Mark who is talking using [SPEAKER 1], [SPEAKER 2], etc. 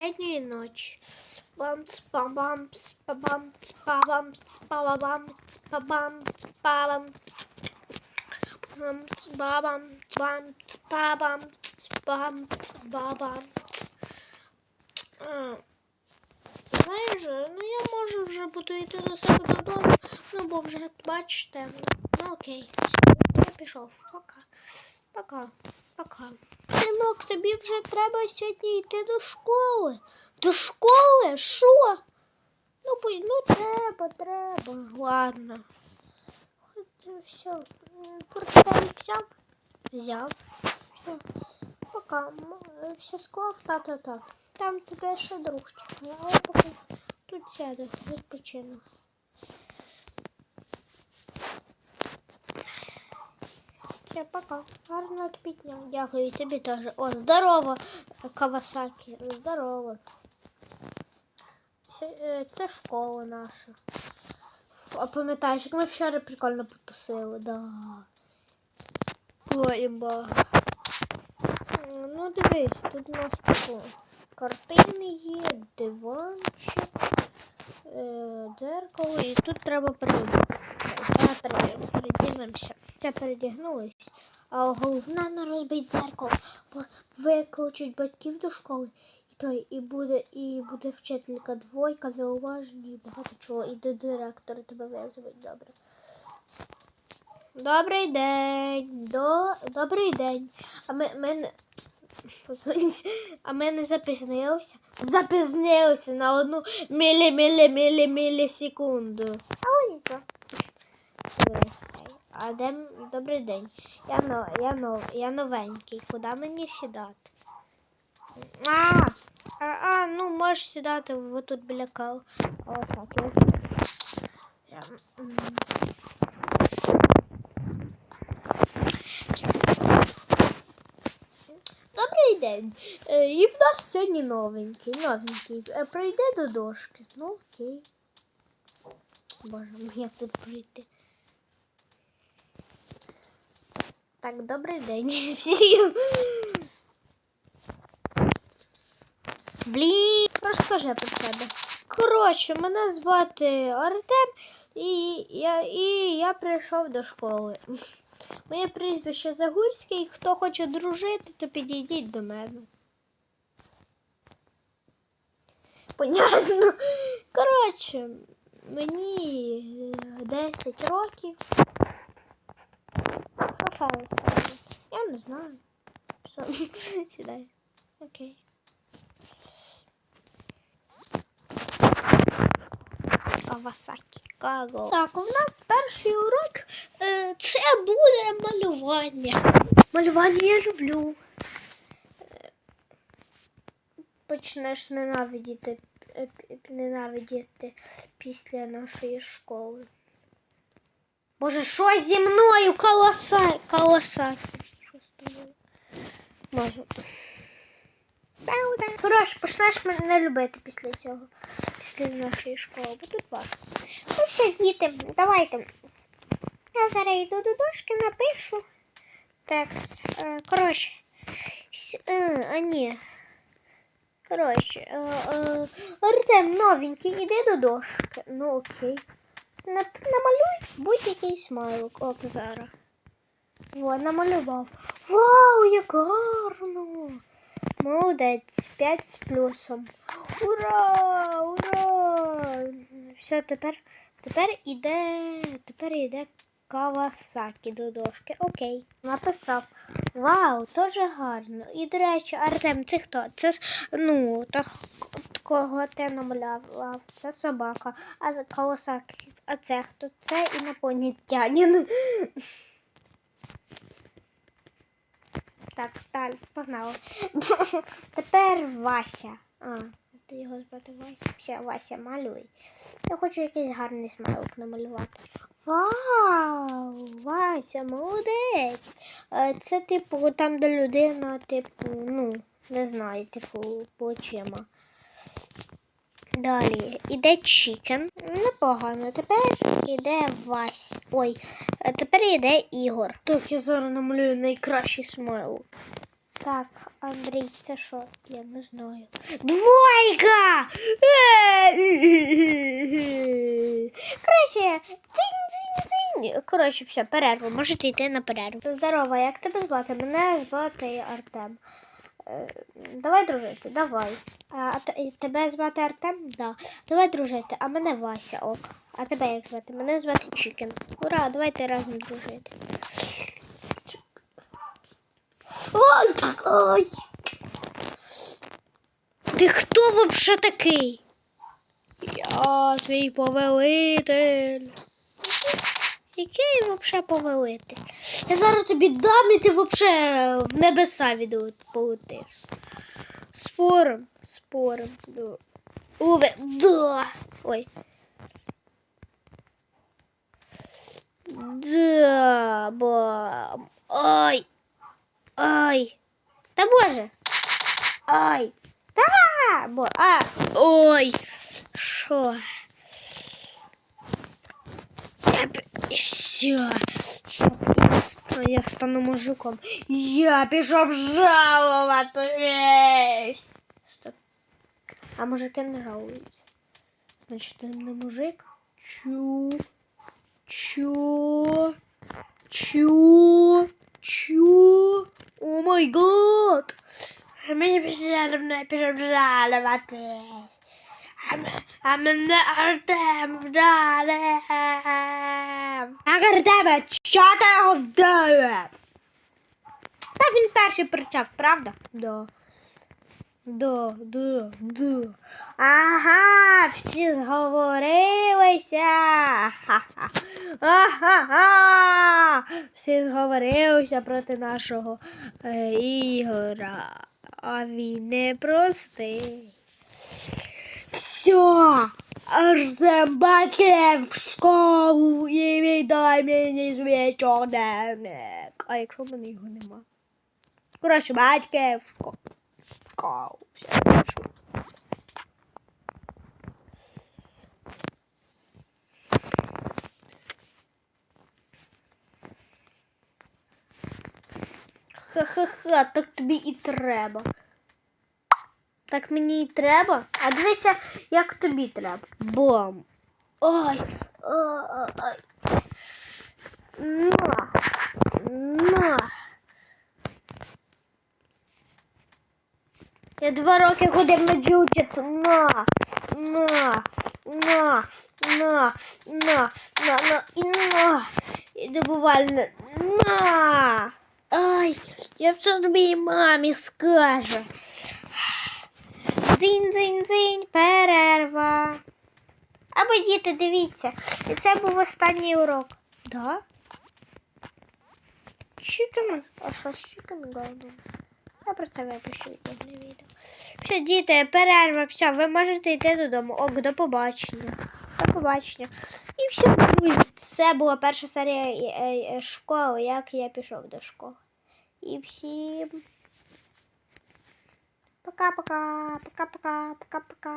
[SPEAKER 1] Попередньої ночі. Бам спабам спабам спабам спабам спабам спабам Бам спабам бам спабам спабам спабам А, Знаєш, ну я можу вже буду йти до себе додому, ну бо вже бач темно. Ну окей, я пішов. Пока. Пока. Пока. Синок, тобі вже треба сьогодні йти до школи. До школи? Що? Ну, ну треба, треба. Ладно. Все. Портфель взяв? Взяв. Все. Пока. Все склав, та-та-та. Там тебе ще друг чекає, а поки тут сяду, відпочину. Все, пока. Гарного дня. Дякую, і тобі теж. О, здорово, Кавасакі. Здорово. Е, це школа наша. А пам'ятаєш, як ми вчора прикольно потусили, да. Ой. Ну, дивись, тут у нас тако. Картини є, диванчик, е, дзеркало, і тут треба передягнути. Передягнемося. Це передягнулись. А головне не розбить дзеркало, бо викличуть батьків до школи. І той, і буде, і буде вчителька двойка, зауваження і багато чого. І до директора тебе визовуть, добре. Добрий день. До... Добрий день. А ми, ми. А ми не запізнилися. Запізнилися на одну мілі мілі мілі мілі секунду. А онька. А де добрий день. Я но, я нов, я новенький. Куди мені сідати? А, а, а ну можеш сідати ви тут біля кал. Кавасаки. Я, Добрий день. Е, І в нас сьогодні новенький, новенький. Е, Прийде до дошки. Ну окей. Боже, мені тут прийти. Так, добрий день всім. Блін, розкажи про себе. Коротше, мене звати Артем, і я, і я прийшов до школи. Моє прізвище Загурський. Хто хоче дружити, то підійдіть до мене. Понятно. Коротше, мені е, 10 років. Ще розказати? Я не знаю. Що? Сідай. Окей. Кавасакі. Каго. Так, у нас перший урок е, це буде малювання. Малювання я люблю. Почнеш ненавидіти, е, ненавидіти після нашої школи. Боже, що зі мною колоса... з тобою? Може. Коротше, почнеш мене любити після цього, після нашої школи, бо тут важко. Ну все, діти, давайте. Я зараз йду до дошки, напишу. Текст. Е, коротше. Е, а ні. Коротше, е, Артем новенький, іди до дошки. Ну окей. Намалюй будь-який смайлик. От зараз. Во, намалював. Вау, як гарно! Молодець, 5 з плюсом. Ура! Ура! Все, тепер, тепер іде, тепер іде Кавасакі до дошки. Окей, написав. Вау, дуже гарно. І, до речі, Артем, це хто? Це ну, так, кого ти намалював? Це собака. А Кавасакі, а це хто? Це інопланетянин. Так, далі, погнали. Тепер Вася. А, ти його звати Вася. Все, Вася, малюй. Я хочу якийсь гарний смайлик намалювати. Вау! Вася, молодець. Це типу там, де людина, типу, ну, не знаю, типу, по очима. Далі іде Чікен. Непогано. Тепер іде Вась. Ой, а тепер іде Ігор. Так, я зараз намалюю найкращий смайлик. Так, Андрій, це що? Я не знаю. Двойка! Коротше, дзинь-дзинь-дзинь. Коротше, все, перерва. Можете йти на перерву. Здорово, як тебе звати? Мене звати Артем. Е, Давай дружити, давай. А, тебе звати Артем? Да. Давай дружити, а мене Вася, ок. А тебе як звати? Мене звати Чікен. Ура, давайте разом дружити. Ой, ой. Ти хто вообще такий? Я твій повелитель. Який вообще повелитель? Я зараз тобі дам і ти вообще в небеса віду полетиш. Спорим, спорим. Да. Уве, да. Ой. Да, бам. Ой. Ай. Та боже. Ай. Та. Бо. А. Ой. Що? Я б... Все. Я, ст- я стану мужиком. Я пішов жалуватись. Стоп. А мужики не жалуються. Значить, ти не мужик? Чу. Чу. Чу. Чу. О май гад. Мені пішов пішов жалуватись. А м- А мене Артем вдарив. А Артеме, що ти його вдарив? Та він перший причав, правда? Да. Да, да, да. Ага, всі зговорилися. Ха-ха. Ага. Всі зговорилися проти нашого е, Ігора. А він не простий. Все. Артем батьків в школу і віддай мені щоденник. А якщо в мене його нема? Коротше, батьки в школу. В школу. Все, пишу. Ха-ха-ха, так тобі і треба. Так мені і треба. А дивися, як тобі треба. Бом. Ой. Ой. Ой. На. На. Я два роки ходив на джучицу. На. На. На. На. На. На. На. І на. І добувально. На. Ай, я все тобі мамі скажу. Дзинь, перерва. Або діти, дивіться. І це був останній урок. Да? Чіками? А що з чіками головне? Я про це випишу відповідне відео. Все, діти, перерва, все, ви можете йти додому. Ок, до побачення. До побачення. І все. Це була перша серія е, е, школи, як я пішов до школи. І всім. peka peka peka peka peka peka.